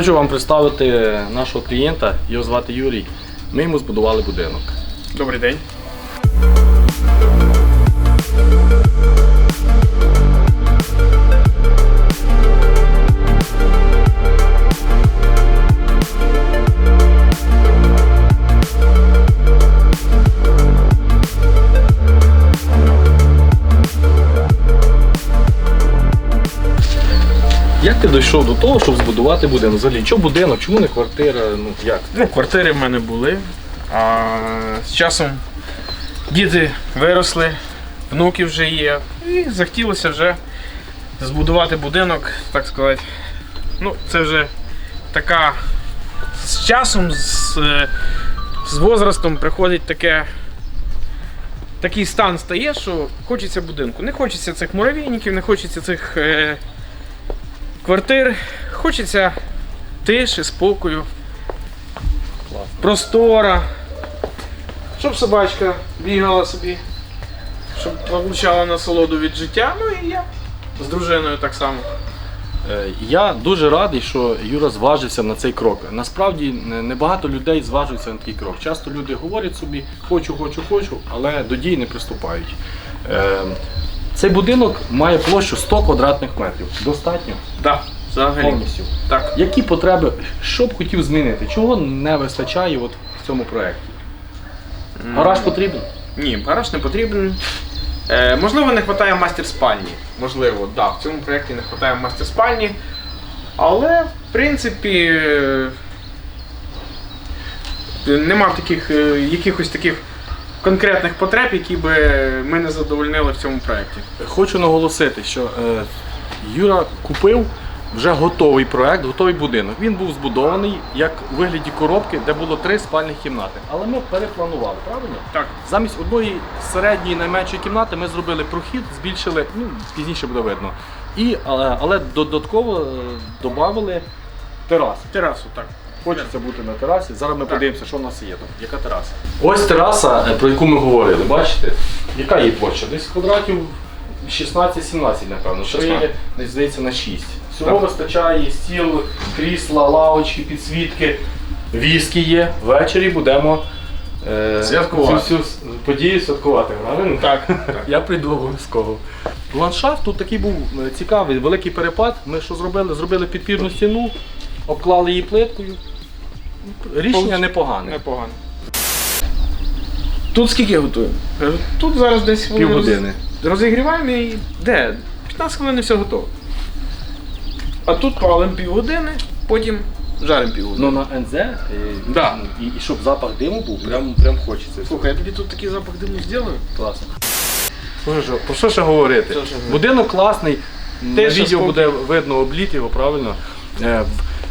Хочу вам представити нашого клієнта, його звати Юрій. Ми йому збудували будинок. Добрий день. Як ти дійшов до того, щоб збудувати будинок? Взагалі, чому будинок, чому не квартира? Ну як? Ну, квартири в мене були. А з часом діти виросли, внуки вже є. І захотілося вже збудувати будинок, так сказати. Ну, це вже така з часом, з, е, з возрастом приходить таке. Такий стан стає, що хочеться будинку. Не хочеться цих муравейників, не хочеться цих е, квартир, хочеться тиші, спокою, простора, щоб собачка бігала собі, щоб получала насолоду від життя. Ну і я з дружиною так само. Е, Я дуже радий, що Юра зважився на цей крок. Насправді небагато людей зважуються на такий крок. Часто люди говорять собі хочу, хочу, хочу, але до дій не приступають. Цей будинок має площу 100 квадратних метрів. Достатньо Так, взагалі. повністю. Так. Які потреби, що б хотів змінити? Чого не вистачає от в цьому проєкті? Гараж потрібен? Ні, гараж не потрібен. Е, можливо, не вистачає мастер спальні. Можливо, да, в цьому проєкті не вистачає мастер спальні. Але, в принципі, е, нема таких, е, якихось таких конкретних потреб, які би ми не задовольнили в цьому проєкті. Хочу наголосити, що е, Юра купив вже готовий проект, готовий будинок. Він був збудований як у вигляді коробки, де було три спальних кімнати. Але ми перепланували, правильно? Так. Замість одної середньої найменшої кімнати ми зробили прохід, збільшили, ну пізніше буде видно. І, але, але додатково додали терасу. Терасу, так. Хочеться бути на терасі. Зараз ми Так. подивимося, що в нас є там. Яка тераса? Ось тераса, е, про яку ми говорили. Бачите? Яка її площа? Десь квадратів 16-17, напевно. 16. є, десь здається на 6. Всього Так. вистачає стіл, крісла, лавочки, підсвітки, віскі є. Ввечері будемо е, Святкувати. цю всю подію святкувати. Правильно? Так. так. Я прийду обов'язково. Ландшафт тут такий був е, цікавий, великий перепад. Ми що зробили? Зробили підпірну стіну, обклали її плиткою. Рішення Получ- непогане. Непогано. Тут скільки готуємо? Кажу, Тут зараз десь хвилин Півгодини. роз- Розігріваємо і де? 15 хвилин і все готово. А тут палимо півгодини, потім жаримо півгодини. Ну на НЗ е, Да. і, і щоб запах диму був, прям, прям хочеться. Слухай, я тобі тут такий запах диму зроблю. класно. Про що, про що ще говорити? Що ще говорити? Будинок класний, на Те, відео спокій. буде видно обліт його, правильно. Е,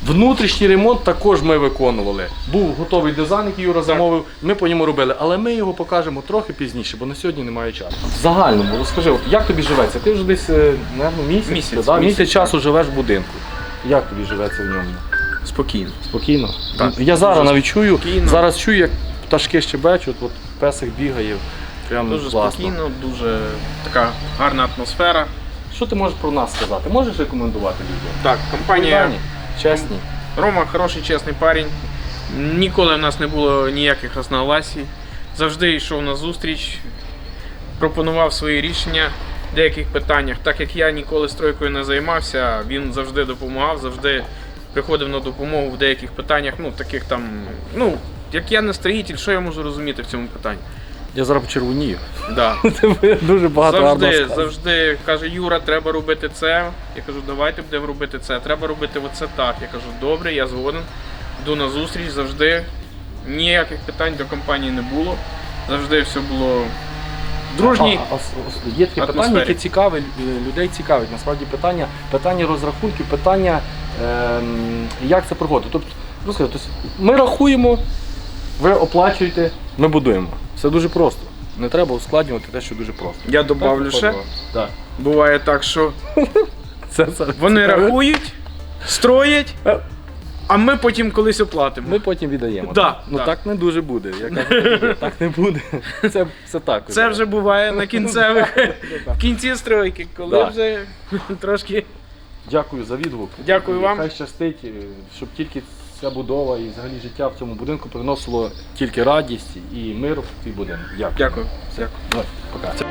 Внутрішній ремонт також ми виконували. Був готовий дизайн, який Юра замовив, ми по ньому робили, але ми його покажемо трохи пізніше, бо на сьогодні немає часу. В загальному розкажи, як тобі живеться? Ти вже десь, е, напевно, місяць, Місяць, да? місяць, місяць часу живеш в будинку. Як тобі живеться в ньому? Спокійно. Спокійно? Так. Я зараз навіть чую, спокійно. зараз чую, як пташки щебечуть, от песик бігає. Прям Дуже класно. спокійно, дуже така гарна атмосфера. Що ти можеш про нас сказати? Можеш рекомендувати людям? Так, компанія чесні. Рома хороший, чесний парень. Ніколи в нас не було ніяких розногласій. Завжди йшов на зустріч, пропонував свої рішення в деяких питаннях. Так як я ніколи стройкою не займався, він завжди допомагав, завжди приходив на допомогу в деяких питаннях. Ну, таких там, ну, як я не строїтель, що я можу розуміти в цьому питанні? Я зараз почервонію. Да. Це дуже багато Завжди, завжди каже, Юра, треба робити це. Я кажу, давайте будемо робити це. Треба робити оце так. Я кажу, добре, я згоден. Йду на зустріч, завжди. Ніяких питань до компанії не було. Завжди все було дружній. А, а, ос- є такі питання, які цікаві, е, людей цікавить. Насправді питання, питання розрахунків, питання, ем, як це проходить. Тобто, розкажи, тобто, ми рахуємо, ви оплачуєте, ми будуємо. Все дуже просто. Не треба ускладнювати те, що дуже просто. Я добавлю ще. Так. Буває так, що Це, це, вони це- рахують, строять, а ми потім колись оплатимо. Ми потім віддаємо. Да, так? Ну да. так не дуже буде. Я кажу, так не буде. Це, це так. Це вже буває на кінцевих в кінці стройки, коли Да. вже трошки Дякую за відгук. Дякую І вам. Хай щастить, е, щоб тільки ця будова і взагалі життя в цьому будинку приносило тільки радість і мир в цей будинок. Дякую. Дякую. Дякую. Давай, пока.